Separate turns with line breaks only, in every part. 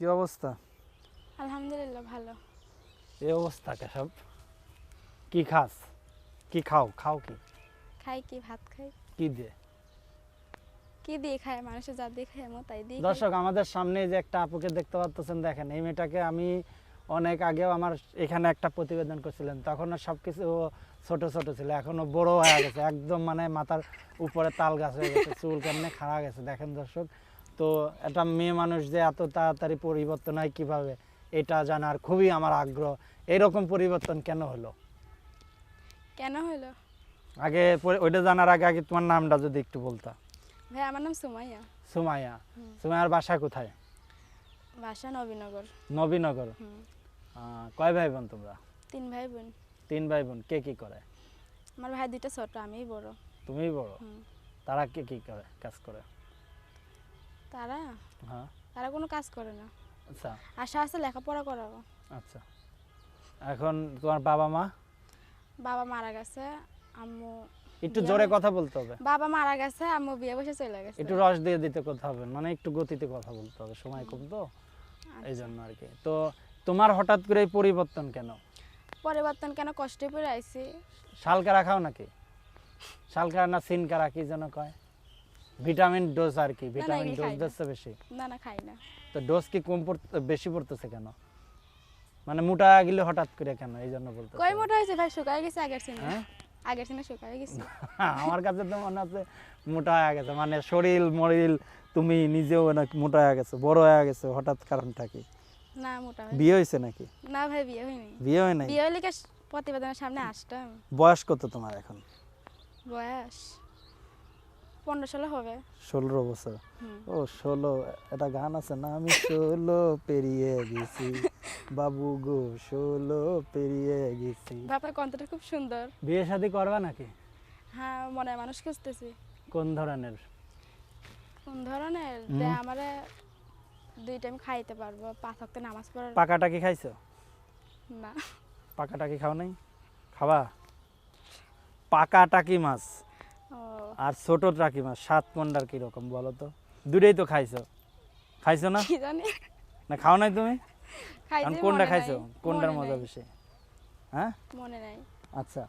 কি অবস্থা?
আলহামদুলিল্লাহ ভালো।
এই অবস্থা কেসব কি খাস? কি খাও? খাও কি?
খাই কি ভাত খাই।
কি দিয়ে?
কি দিয়ে খায়? মানুষের যা দিয়ে খায় আমার তাই দিয়ে।
দর্শক আমাদের সামনে যে একটা আপুকে দেখতে পাচ্ছেন দেখেন এই মেয়েটাকে আমি অনেক আগেও আমার এখানে একটা প্রতিবেদন করছিলেন তখনও সব কিছু ছোট ছোট ছিল এখনও বড় হয়ে গেছে একদম মানে মাথার উপরে তাল গাছ হয়ে গেছে চুল কেমনে খাড়া গেছে দেখেন দর্শক তো একটা মেয়ে মানুষ যে এত তাড়াতাড়ি পরিবর্তন হয় কীভাবে এটা জানার খুবই আমার আগ্রহ। এরকম পরিবর্তন কেন হলো?
কেন হলো?
আগে ওইটা জানার আগে আগে তোমার নামটা যদি একটু বলতা।
ভাই আমার নাম সুমাইয়া।
সুমাইয়া। সুমাইয়ার বাসা কোথায়?
বাসা নবীনগর।
নবীনগর। কয় ভাই বোন তোমরা?
তিন ভাই বোন
তিন ভাই বোন কে কি করে?
আমার ভাই দুইটা ছোট আমিই বড়।
তুমি বড়? তারা কে কি করে কাজ করে?
তারা?
হ্যাঁ।
তারা কোনো কাজ করে না।
আচ্ছা।
আশা আছে লেখাপড়া করাবো।
আচ্ছা। এখন তোমার বাবা মা?
বাবা মারা গেছে আম্মু
একটু জোরে কথা বলতে হবে।
বাবা মারা গেছে আম্মু বিয়ে বসে চলে গেছে।
একটু রস দিয়ে দিতে কথা হবে মানে একটু গতিতে কথা বলতে হবে সময় কম তো। এই
আচ্ছা।
জন্য আর কি। তো তোমার হঠাৎ করে এই পরিবর্তন কেন?
পরিবর্তন কেন? কষ্টে পড়ে আইছি।
শালকারা খাও নাকি? শালকারা না সিনকারা কি যেন কয়? ভিটামিন ডোজ আর কি ভিটামিন ডোজ দিচ্ছে বেশি।
না না খাই না।
তো ডোজ কি কম বেশি পড়তেছে কেন? মানে মোটা গেলে হঠাৎ করে কেন এই জন্য বলতে
কয় মোটা হয়েছে ভাই? শুকায় গেছে আগের সিনে
হ্যাঁ?
আগের সিনে শুকায় গেছে।
আমার কাছে তো মনে হচ্ছে মোটা হয়ে গেছে মানে শরীর মরিল তুমি নিজেও নাকি মোটা হয়ে গেছে বড় হয়ে গেছে হঠাৎ কারণটা কি?
না মোটা
বিয়ে হয়েছে নাকি?
না ভাই বিয়ে হয়নি।
বিয়ে হয় নাই?
বিয়ে হলে কি প্রতিবেদনের সামনে আসতাম?
বয়স কত তোমার এখন?
বয়স পনেরো ষোলো হবে।
ষোলো বছর ও ষোলো এটা গান আছে না? আমি ষোলো পেরিয়ে গেছি। বাবু গো ষোলো পেরিয়ে গেছি।
বাপের কণ্ঠটা খুব সুন্দর।
বিয়ে শাদি করবা নাকি?
হ্যাঁ মনে মানুষ খুঁজতেছি।
কোন ধরনের?
কোন ধরনের? যে আমারে দুই টাইম খাইতে পারব। পাঁচ ওয়াক্ত নামাজ পড়ার
পাকাটা কি খাইছো?
না।
পাকাটা কি খাও নাই? খাবা? পাকা টাকি মাছ? আর ছোট টাকি মাছ সাত মন্ডার কীরকম বলো তো? দুটোই তো খাইছো। খাইছো না?
কি জানি।
না খাও নাই তুমি? এখন কোনটা খাইছো? কোনটার মজা বেশি? হ্যাঁ?
মনে নাই।
আচ্ছা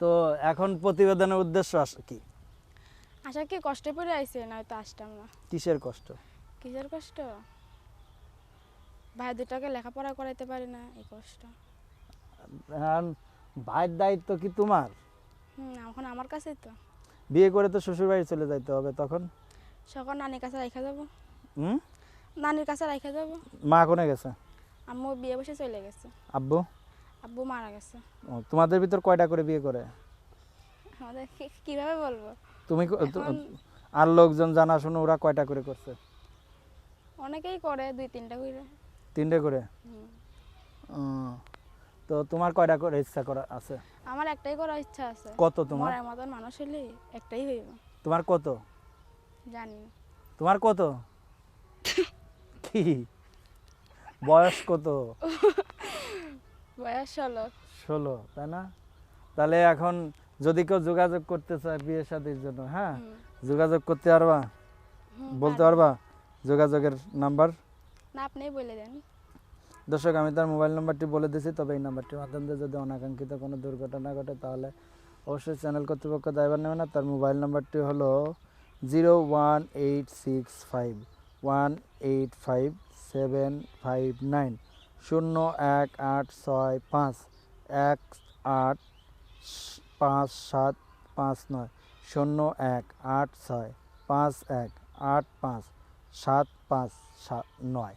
তো এখন প্রতিবেদনের উদ্দেশ্য আস- কি?
আশা কি কষ্টে পড়ে আইছে না হয়তো আসতাম না?
কিসের কষ্ট?
কিসের কষ্ট? ভাই দুটাকে লেখাপড়া করাইতে পারি না এই কষ্ট।
ভাইয়ের দায়িত্ব কি তোমার?
হুম এখন আমার কাছেই তো।
বিয়ে করে তো শ্বশুর বাড়ি চলে যাইতে হবে তখন?
সকাল নানির কাছে রাখা যাব।
হুম?
নানির কাছে রাখা যাব।
মা কোনে গেছে?
আম্মু বিয়ে বসে চলে গেছে।
আব্বু?
আব্বু মারা গেছে।
ও, তোমাদের ভিতর কয়টা করে বিয়ে করে?
আমাদের কীভাবে বলব?
তুমি আর লোকজন জানা জানাশোনা ওরা কয়টা করে করছে?
অনেকেই করে দুই তিনটা করে।
তিনটে করে?
হুম।
তো তোমার কয়টা করে ইচ্ছা করা আছে?
আমার একটাই করার ইচ্ছা আছে।
কত তোমার?
মরার মতন মানুষ হলে একটাই হইব।
তোমার কত?
জানি। না
তোমার কত? কি? বয়স কত?
বয়স ষোলো।
ষোলো তাই না? তাহলে এখন যদি কেউ যোগাযোগ করতে চায় বিয়ে শাদির জন্য হ্যাঁ?
হুম,
যোগাযোগ করতে পারবা?
হুম,
বলতে
পারবা?
যোগাযোগের নাম্বার?
না আপনিই বলে দেন।
দর্শক, আমি তার মোবাইল নাম্বারটি বলে দিয়েছি, তবে এই নাম্বারটির মাধ্যমে যদি অনাকাঙ্ক্ষিত কোনো দুর্ঘটনা ঘটে, তাহলে অবশ্যই চ্যানেল কর্তৃপক্ষ দায়ভার নেবে না তার মোবাইল নাম্বারটি হলো zero one eight six five one eight five seven five nine শূন্য এক আট ছয় পাঁচ এক আট পাঁচ সাত পাঁচ নয় শূন্য এক আট ছয় পাঁচ এক আট পাঁচ সাত পাঁচ সাত নয়।